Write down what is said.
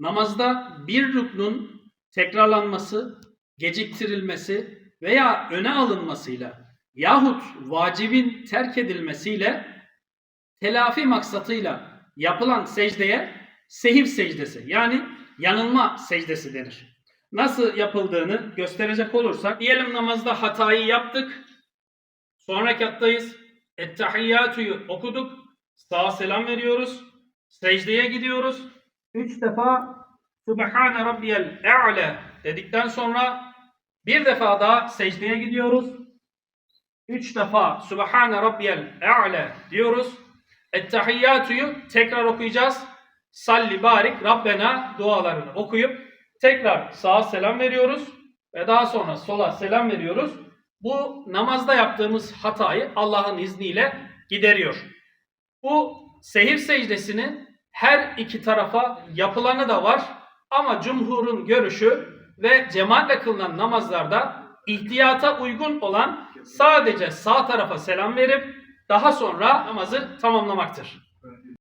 namazda bir rüknün tekrarlanması, geciktirilmesi veya öne alınmasıyla yahut vacibin terk edilmesiyle telafi maksatıyla yapılan secdeye sehif secdesi yani yanılma secdesi denir. Nasıl yapıldığını gösterecek olursak diyelim namazda hatayı yaptık. Son rekattayız. Ettehiyyatü'yü okuduk. Sağa selam veriyoruz. Secdeye gidiyoruz. Üç defa Subhane Rabbiyel E'le dedikten sonra bir defa daha secdeye gidiyoruz. Üç defa Subhane Rabbiyel E'le diyoruz. Ettehiyyatü'yü tekrar okuyacağız. Salli barik Rabbena dualarını okuyup tekrar sağa selam veriyoruz ve daha sonra sola selam veriyoruz. Bu namazda yaptığımız hatayı Allah'ın izniyle gideriyor. Bu sehir secdesinin her iki tarafa yapılanı da var ama cumhurun görüşü ve cemaatle kılınan namazlarda ihtiyata uygun olan sadece sağ tarafa selam verip daha sonra namazı tamamlamaktır.